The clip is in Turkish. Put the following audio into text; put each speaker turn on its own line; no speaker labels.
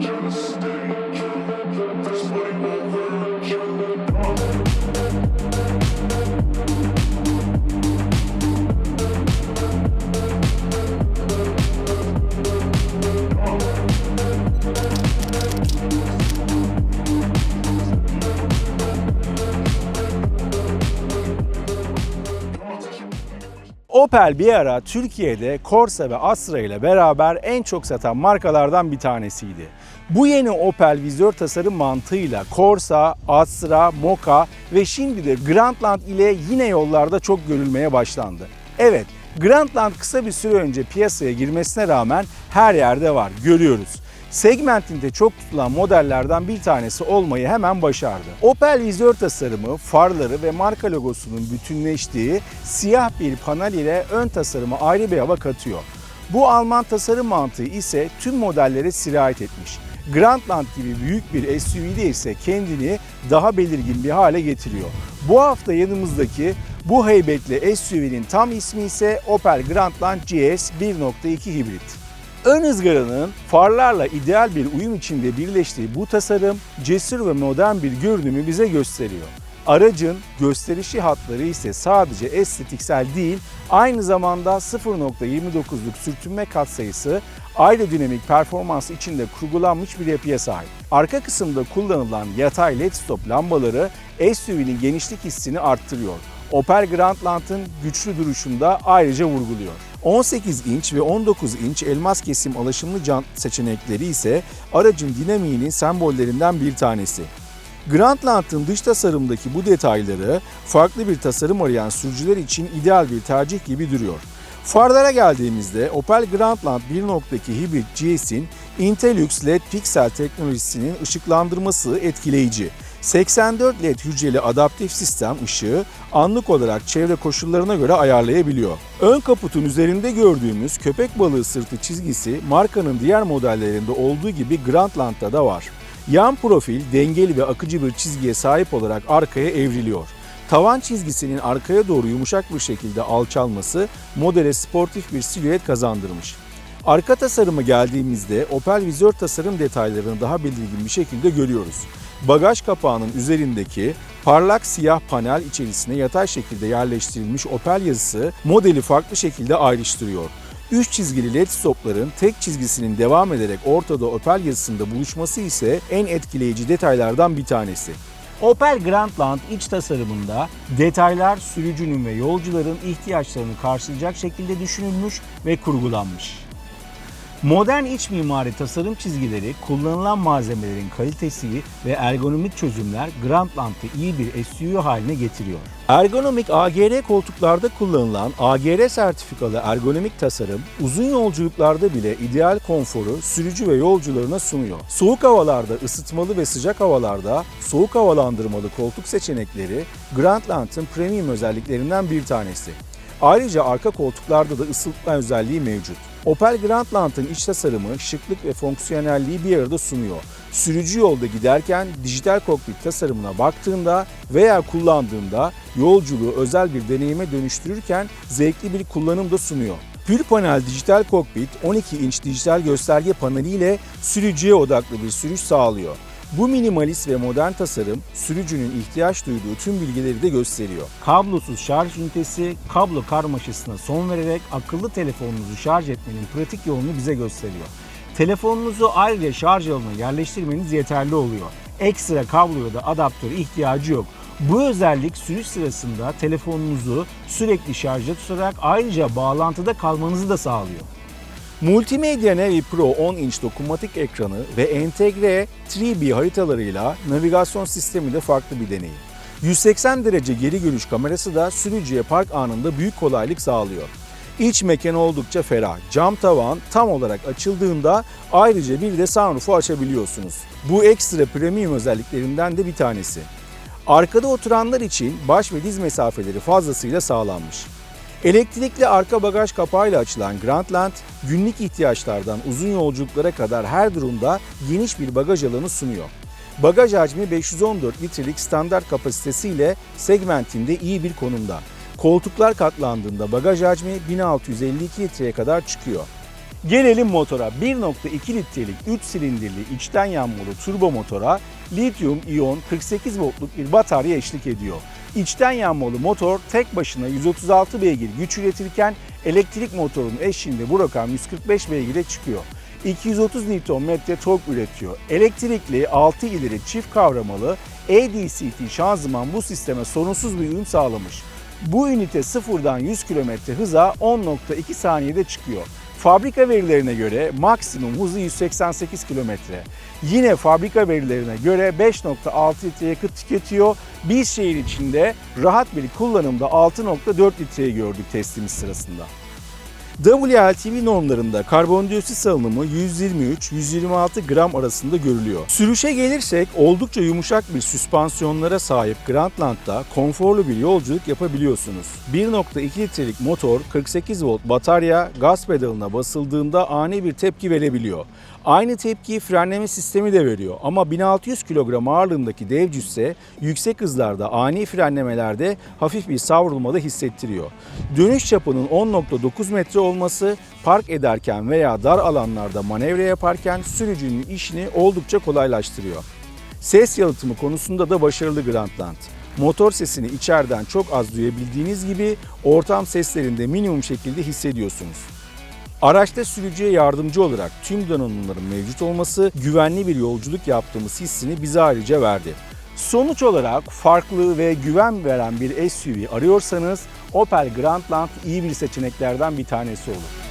Just stay. Opel bir ara Türkiye'de Corsa ve Astra ile beraber en çok satan markalardan bir tanesiydi. Bu yeni Opel vizör tasarım mantığıyla Corsa, Astra, Moka ve şimdi de Grandland ile yine yollarda çok görülmeye başlandı. Evet, Grandland kısa bir süre önce piyasaya girmesine rağmen her yerde var, görüyoruz segmentinde çok tutulan modellerden bir tanesi olmayı hemen başardı. Opel vizör tasarımı, farları ve marka logosunun bütünleştiği siyah bir panel ile ön tasarıma ayrı bir hava katıyor. Bu Alman tasarım mantığı ise tüm modellere sirayet etmiş. Grandland gibi büyük bir SUV'de ise kendini daha belirgin bir hale getiriyor. Bu hafta yanımızdaki bu heybetli SUV'nin tam ismi ise Opel Grandland GS 1.2 hibrit. Ön ızgaranın farlarla ideal bir uyum içinde birleştiği bu tasarım cesur ve modern bir görünümü bize gösteriyor. Aracın gösterişi hatları ise sadece estetiksel değil, aynı zamanda 0.29'luk sürtünme katsayısı aerodinamik performans içinde kurgulanmış bir yapıya sahip. Arka kısımda kullanılan yatay led stop lambaları SUV'nin genişlik hissini arttırıyor. Opel Grandland'ın güçlü duruşunda ayrıca vurguluyor. 18 inç ve 19 inç elmas kesim alaşımlı jant seçenekleri ise aracın dinamiğinin sembollerinden bir tanesi. Grandland'ın dış tasarımdaki bu detayları farklı bir tasarım arayan sürücüler için ideal bir tercih gibi duruyor. Farlara geldiğimizde Opel Grandland 1.2 hibrit GS'in Intellux LED piksel teknolojisinin ışıklandırması etkileyici. 84 LED hücreli adaptif sistem ışığı anlık olarak çevre koşullarına göre ayarlayabiliyor. Ön kaputun üzerinde gördüğümüz köpek balığı sırtı çizgisi markanın diğer modellerinde olduğu gibi Grandland'da da var. Yan profil dengeli ve akıcı bir çizgiye sahip olarak arkaya evriliyor. Tavan çizgisinin arkaya doğru yumuşak bir şekilde alçalması modele sportif bir silüet kazandırmış. Arka tasarıma geldiğimizde Opel vizör tasarım detaylarını daha belirgin bir şekilde görüyoruz. Bagaj kapağının üzerindeki parlak siyah panel içerisine yatay şekilde yerleştirilmiş Opel yazısı modeli farklı şekilde ayrıştırıyor. Üç çizgili led stopların tek çizgisinin devam ederek ortada Opel yazısında buluşması ise en etkileyici detaylardan bir tanesi. Opel Grandland iç tasarımında detaylar sürücünün ve yolcuların ihtiyaçlarını karşılayacak şekilde düşünülmüş ve kurgulanmış. Modern iç mimari tasarım çizgileri, kullanılan malzemelerin kalitesi ve ergonomik çözümler Grandland'ı iyi bir SUV haline getiriyor. Ergonomik AGR koltuklarda kullanılan AGR sertifikalı ergonomik tasarım, uzun yolculuklarda bile ideal konforu sürücü ve yolcularına sunuyor. Soğuk havalarda ısıtmalı ve sıcak havalarda soğuk havalandırmalı koltuk seçenekleri Grandland'ın premium özelliklerinden bir tanesi. Ayrıca arka koltuklarda da ısıtma özelliği mevcut. Opel Grandland'ın iç tasarımı şıklık ve fonksiyonelliği bir arada sunuyor. Sürücü yolda giderken dijital kokpit tasarımına baktığında veya kullandığında yolculuğu özel bir deneyime dönüştürürken zevkli bir kullanım da sunuyor. Pür panel dijital kokpit 12 inç dijital gösterge paneliyle sürücüye odaklı bir sürüş sağlıyor. Bu minimalist ve modern tasarım sürücünün ihtiyaç duyduğu tüm bilgileri de gösteriyor. Kablosuz şarj ünitesi kablo karmaşasına son vererek akıllı telefonunuzu şarj etmenin pratik yolunu bize gösteriyor. Telefonunuzu ayrıca şarj alanına yerleştirmeniz yeterli oluyor. Ekstra kabloya da adaptör ihtiyacı yok. Bu özellik sürüş sırasında telefonunuzu sürekli şarjda tutarak ayrıca bağlantıda kalmanızı da sağlıyor. Multimedya Navi Pro 10 inç dokunmatik ekranı ve entegre 3B haritalarıyla navigasyon sistemi de farklı bir deneyim. 180 derece geri görüş kamerası da sürücüye park anında büyük kolaylık sağlıyor. İç mekan oldukça ferah. Cam tavan tam olarak açıldığında ayrıca bir de sunroof'u açabiliyorsunuz. Bu ekstra premium özelliklerinden de bir tanesi. Arkada oturanlar için baş ve diz mesafeleri fazlasıyla sağlanmış. Elektrikli arka bagaj kapağıyla açılan Grandland, günlük ihtiyaçlardan uzun yolculuklara kadar her durumda geniş bir bagaj alanı sunuyor. Bagaj hacmi 514 litrelik standart kapasitesiyle segmentinde iyi bir konumda. Koltuklar katlandığında bagaj hacmi 1652 litreye kadar çıkıyor. Gelelim motora. 1.2 litrelik 3 silindirli içten yanmalı turbo motora lityum iyon 48 voltluk bir batarya eşlik ediyor. İçten yanmalı motor tek başına 136 beygir güç üretirken elektrik motorun eşliğinde bu rakam 145 beygire çıkıyor. 230 Nm tork üretiyor. Elektrikli 6 ileri çift kavramalı ADCT şanzıman bu sisteme sorunsuz bir uyum sağlamış. Bu ünite sıfırdan 100 km hıza 10.2 saniyede çıkıyor. Fabrika verilerine göre maksimum hızı 188 km. Yine fabrika verilerine göre 5.6 litre yakıt tüketiyor. Biz şehir içinde rahat bir kullanımda 6.4 litreyi gördük testimiz sırasında. WLTP normlarında karbondioksit salınımı 123-126 gram arasında görülüyor. Sürüşe gelirsek oldukça yumuşak bir süspansiyonlara sahip Grandland'da konforlu bir yolculuk yapabiliyorsunuz. 1.2 litrelik motor 48 volt batarya gaz pedalına basıldığında ani bir tepki verebiliyor. Aynı tepkiyi frenleme sistemi de veriyor ama 1600 kilogram ağırlığındaki dev cüsse yüksek hızlarda ani frenlemelerde hafif bir savrulmada hissettiriyor. Dönüş çapının 10.9 metre olması park ederken veya dar alanlarda manevra yaparken sürücünün işini oldukça kolaylaştırıyor. Ses yalıtımı konusunda da başarılı Grandland. Motor sesini içeriden çok az duyabildiğiniz gibi ortam seslerinde minimum şekilde hissediyorsunuz. Araçta sürücüye yardımcı olarak tüm donanımların mevcut olması güvenli bir yolculuk yaptığımız hissini bize ayrıca verdi. Sonuç olarak farklı ve güven veren bir SUV arıyorsanız Opel Grandland iyi bir seçeneklerden bir tanesi olur.